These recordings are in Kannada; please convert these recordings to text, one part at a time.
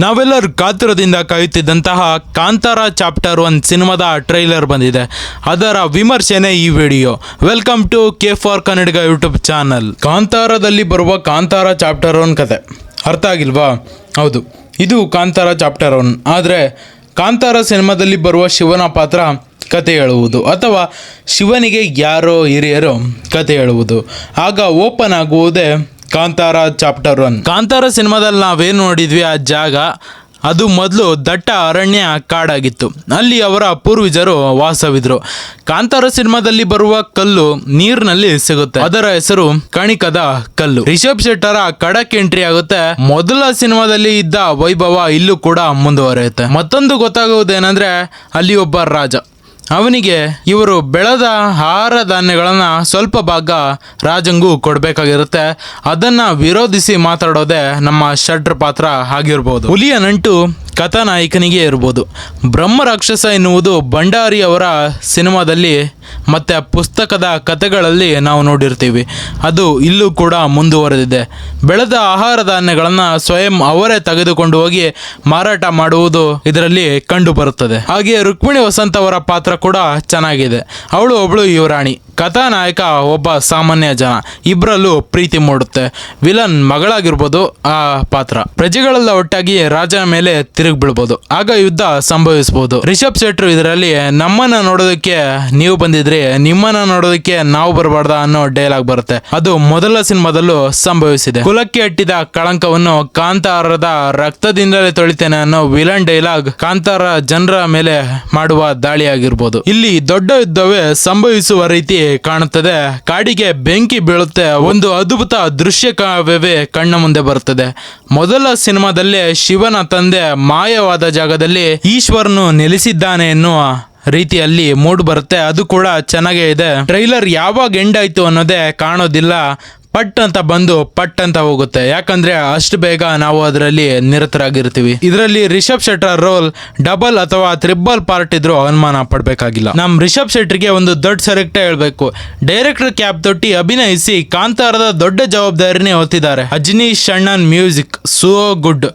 ನಾವೆಲ್ಲರೂ ಕಾತುರದಿಂದ ಕಾಯುತ್ತಿದ್ದಂತಹ ಕಾಂತಾರ ಚಾಪ್ಟರ್ ಒನ್ ಸಿನಿಮಾದ ಟ್ರೈಲರ್ ಬಂದಿದೆ. ಅದರ ವಿಮರ್ಶೆನೇ ಈ video. Welcome to K for Kannadiga YouTube channel. ಕಾಂತಾರದಲ್ಲಿ ಬರುವ ಕಾಂತಾರ ಚಾಪ್ಟರ್ ಒನ್ ಕತೆ. ಅರ್ಥ ಆಗಿಲ್ವಾ? ಹೌದು. ಇದು ಕಾಂತಾರ ಚಾಪ್ಟರ್ ಒನ್. ಆದರೆ ಕಾಂತಾರ ಸಿನಿಮಾದಲ್ಲಿ ಬರುವ ಶಿವನ ಪಾತ್ರ ಕತೆ ಹೇಳುವುದು. ಅಥವಾ ಶಿವನಿಗೆ ಯಾರೋ ಹಿರಿಯರು ಕತೆ ಹೇಳುವುದು. ಆಗ ಓಪನ್ ಆಗುವುದೇ ಕಾಂತಾರ ಚಾಪ್ಟರ್ ಒನ್. ಕಾಂತಾರ ಸಿನಿಮಾದಲ್ಲಿ ನಾವೇನು ನೋಡಿದ್ವಿ ಆ ಜಾಗ, ಅದು ಮೊದಲು ದಟ್ಟ ಅರಣ್ಯ ಕಾಡಾಗಿತ್ತು. ಅಲ್ಲಿ ಅವರ ಪೂರ್ವಜರು ವಾಸವಿದ್ರು. ಕಾಂತಾರ ಸಿನಿಮಾದಲ್ಲಿ ಬರುವ ಕಲ್ಲು ನೀರಿನಲ್ಲಿ ಸಿಗುತ್ತೆ. ಅದರ ಹೆಸರು ಕಣಿಕದ ಕಲ್ಲು. ರಿಷಬ್ ಶೆಟ್ಟರ ಖಡಕ್ ಎಂಟ್ರಿ ಆಗುತ್ತೆ. ಮೊದಲ ಸಿನಿಮಾದಲ್ಲಿ ಇದ್ದ ವೈಭವ ಇಲ್ಲೂ ಕೂಡ ಮುಂದುವರಿಯುತ್ತೆ. ಮತ್ತೊಂದು ಗೊತ್ತಾಗುವುದೇನೆಂದ್ರೆ ಅಲ್ಲಿ ಒಬ್ಬ ರಾಜ. ಅವನಿಗೆ, ಇವರು ಬೆಳೆದ ಆಹಾರ ಧಾನ್ಯಗಳನ್ನು ಸ್ವಲ್ಪ ಭಾಗ ರಾಜಂಗೂ ಕೊಡಬೇಕಾಗಿರುತ್ತೆ. ಅದನ್ನು ವಿರೋಧಿಸಿ ಮಾತಾಡೋದೇ ನಮ್ಮ ಷಡ್ರ ಪಾತ್ರ ಆಗಿರ್ಬೋದು. ಹುಲಿಯ ನಂಟು ಕಥಾನಾಯಕನಿಗೆ ಇರ್ಬೋದು. ಬ್ರಹ್ಮ ರಾಕ್ಷಸ ಎನ್ನುವುದು ಭಂಡಾರಿಯವರ ಸಿನಿಮಾದಲ್ಲಿ ಮತ್ತೆ ಪುಸ್ತಕದ ಕಥೆಗಳಲ್ಲಿ ನಾವು ನೋಡಿರ್ತೀವಿ. ಅದು ಇಲ್ಲೂ ಕೂಡ ಮುಂದುವರೆದಿದೆ. ಬೆಳೆದ ಆಹಾರ ಧಾನ್ಯಗಳನ್ನು ಸ್ವಯಂ ಅವರೇ ತೆಗೆದುಕೊಂಡು ಹೋಗಿ ಮಾರಾಟ ಮಾಡುವುದು ಇದರಲ್ಲಿ ಕಂಡುಬರುತ್ತದೆ. ಹಾಗೆ ರುಕ್ಮಿಣಿ ವಸಂತ ಅವರ ಪಾತ್ರ ಕೂಡ ಚೆನ್ನಾಗಿದೆ. ಅವಳು ಒಬ್ಳು ಯುವರಾಣಿ. ಕಥಾನಾಯಕ ಒಬ್ಬ ಸಾಮಾನ್ಯ ಜನ. ಇಬ್ಬರಲ್ಲೂ ಪ್ರೀತಿ ಮೂಡುತ್ತೆ. ವಿಲನ್ ಮಗಳಾಗಿರ್ಬೋದು ಆ ಪಾತ್ರ. ಪ್ರಜೆಗಳೆಲ್ಲ ಒಟ್ಟಾಗಿ ರಾಜನ ಮೇಲೆ ತಿರುಗಿ ಬೀಳ್ಬೋದು ಆಗ ಯುದ್ಧ ಸಂಭವಿಸಬಹುದು ರಿಷಬ್ ಶೆಟ್ರು ಇದರಲ್ಲಿ ನಮ್ಮನ್ನ ನೋಡೋದಕ್ಕೆ ನೀವು ಬಂದಿದ್ರಿ ನಿಮ್ಮನ್ನ ನೋಡೋದಕ್ಕೆ ನಾವು ಬರಬಾರ್ದ ಅನ್ನೋ ಡೈಲಾಗ್ ಬರುತ್ತೆ. ಅದು ಮೊದಲ ಸಿನಿಮಾದಲ್ಲೂ ಸಂಭವಿಸಿದೆ. ಕುಲಕ್ಕೆ ಅಟ್ಟಿದ ಕಳಂಕವನ್ನು ಕಾಂತಾರದ ರಕ್ತದಿಂದಲೇ ತೊಳಿತೇನೆ ಅನ್ನೋ ವಿಲನ್ ಡೈಲಾಗ್ ಕಾಂತಾರ ಜನರ ಮೇಲೆ ಮಾಡುವ ದಾಳಿಯಾಗಿರ್ಬೋದು. ಇಲ್ಲಿ ದೊಡ್ಡ ಯುದ್ಧವೇ ಸಂಭವಿಸುವ ರೀತಿ ಕಾಣುತ್ತದೆ. ಕಾಡಿಗೆ ಬೆಂಕಿ ಬೀಳುತ್ತೆ. ಒಂದು ಅದ್ಭುತ ದೃಶ್ಯ ಕಾವ್ಯವೇ ಕಣ್ಣ ಮುಂದೆ ಬರುತ್ತದೆ. ಮೊದಲ ಸಿನಿಮಾದಲ್ಲಿ ಶಿವನ ತಂದೆ ಮಾಯವಾದ ಜಾಗದಲ್ಲಿ ಈಶ್ವರನು ನೆಲೆಸಿದ್ದಾನೆ ಎನ್ನುವ ರೀತಿಯಲ್ಲಿ ಮೂಡ್ ಬರುತ್ತೆ. ಅದು ಕೂಡ ಚೆನ್ನಾಗೇ ಇದೆ. ಟ್ರೈಲರ್ ಯಾವಾಗ ಎಂಡ್ ಆಯ್ತು ಅನ್ನೋದೇ ಕಾಣೋದಿಲ್ಲ. ಪಟ್ ಅಂತ ಬಂದು ಪಟ್ ಅಂತ ಹೋಗುತ್ತೆ. ಯಾಕಂದ್ರೆ ಅಷ್ಟು ಬೇಗ ನಾವು ಅದರಲ್ಲಿ ನಿರತರಾಗಿರ್ತೀವಿ. ಇದರಲ್ಲಿ ರಿಷಬ್ ಶೆಟ್ಟರ್ ರೋಲ್ ಡಬಲ್ ಅಥವಾ ತ್ರಿಬಲ್ ಪಾರ್ಟ್ ಇದ್ರೂ ಅನುಮಾನ ಪಡಬೇಕಾಗಿಲ್ಲ. ನಮ್ ರಿಷಬ್ ಶೆಟ್ರಿಗೆ ಒಂದು ದೊಡ್ಡ ಸೆಲೆಕ್ಟ್ ಹೇಳ್ಬೇಕು. ಡೈರೆಕ್ಟರ್ ಕ್ಯಾಪ್ ತೊಟ್ಟಿ ಅಭಿನಯಿಸಿ ಕಾಂತಾರದ ದೊಡ್ಡ ಜವಾಬ್ದಾರಿನೇ ಹೊತ್ತಿದ್ದಾರೆ. ಅಜ್ನೀಶ್ ಅಣ್ಣನ್ ಮ್ಯೂಸಿಕ್ ಸೋ ಗುಡ್.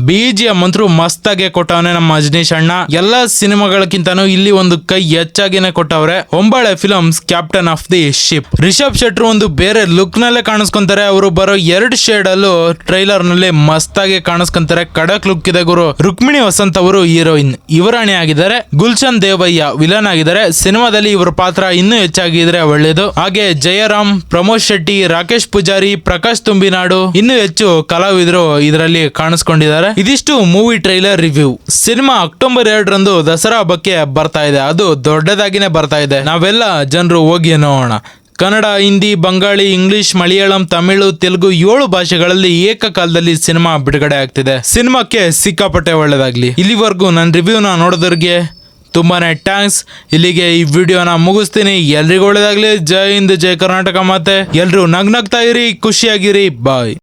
ಬಿ ಜಿ ಮಂತ್ರು ಮಸ್ತಾಗೆ ಕೊಟ್ಟವನೆ ನಮ್ಮ ಅಜನೀಶ್ ಅಣ್ಣ. ಎಲ್ಲ ಸಿನಿಮಾಗಳಕ್ಕಿಂತನೂ ಇಲ್ಲಿ ಒಂದು ಕೈ ಹೆಚ್ಚಾಗಿನೇ ಕೊಟ್ಟವ್ರೆ. Hombale films captain of the ship Rishab ಶೆಟ್ರು ಒಂದು ಬೇರೆ ಲುಕ್ ನಲ್ಲೇ ಕಾಣಿಸ್ಕೊಂತಾರೆ. ಅವರು ಬರೋ ಎರಡು ಶೇಡ್ ಅಲ್ಲೂ ಟ್ರೈಲರ್ನಲ್ಲಿ ಮಸ್ತಾಗಿ ಕಾಣಿಸ್ಕೊಂತಾರೆ. ಕಡಕ್ ಲುಕ್ ಇದೆ ಗುರು. ರುಕ್ಮಿಣಿ ವಸಂತ್ ಅವರು ಹೀರೋಯಿನ್ ಇವರಾಣಿ ಆಗಿದ್ದಾರೆ. ಗುಲ್ಶನ್ ದೇವಯ್ಯ ವಿಲನ್ ಆಗಿದ್ದಾರೆ. ಸಿನಿಮಾದಲ್ಲಿ ಇವರ ಪಾತ್ರ ಇನ್ನೂ ಹೆಚ್ಚಾಗಿದ್ರೆ ಒಳ್ಳೇದು. ಹಾಗೆ ಜಯರಾಮ್, ಪ್ರಮೋದ್ ಶೆಟ್ಟಿ, ರಾಕೇಶ್ ಪೂಜಾರಿ, ಪ್ರಕಾಶ್ ತುಂಬಿನಾಡು ಇನ್ನೂ ಹೆಚ್ಚು ಕಲಾವಿದರು ಇದರಲ್ಲಿ ಕಾಣಿಸ್ಕೊಂಡಿದ್ದಾರೆ. ಇದಿಷ್ಟು movie trailer review. Cinema October ಎರಡರಂದು ದಸರಾ ಹಬ್ಬಕ್ಕೆ ಬರ್ತಾ ಇದೆ. ಅದು ದೊಡ್ಡದಾಗಿನೇ ಬರ್ತಾ ಇದೆ. ನಾವೆಲ್ಲ ಜನರು ಹೋಗಿ ನೋಡೋಣ. ಕನ್ನಡ, ಹಿಂದಿ, ಬಂಗಾಳಿ, ಇಂಗ್ಲಿಷ್, ಮಲಯಾಳಂ, ತಮಿಳು, ತೆಲುಗು ಏಳು ಭಾಷೆಗಳಲ್ಲಿ ಏಕಕಾಲದಲ್ಲಿ ಸಿನಿಮಾ ಬಿಡುಗಡೆ ಆಗ್ತಿದೆ. ಸಿನಿಮಾಕ್ಕೆ ಸಿಕ್ಕಾಪಟ್ಟೆ ಒಳ್ಳೇದಾಗ್ಲಿ. ಇಲ್ಲಿವರೆಗೂ ನನ್ನ ರಿವ್ಯೂನ ನೋಡೋದ್ರಿಗೆ ತುಂಬಾನೇ ಟ್ಯಾಂಕ್ಸ್ ಇಲ್ಲಿಗೆ ಈ ವಿಡಿಯೋನ ಮುಗಿಸ್ತೀನಿ. ಎಲ್ರಿಗೂ ಒಳ್ಳೇದಾಗ್ಲಿ. ಜೈ ಹಿಂದ್, ಜೈ ಕರ್ನಾಟಕ ಮತ್ತೆ ಎಲ್ರು ನಗ್ನಗ್ತಾ ಇರಿ, ಖುಷಿಯಾಗಿರಿ. ಬಾಯ್.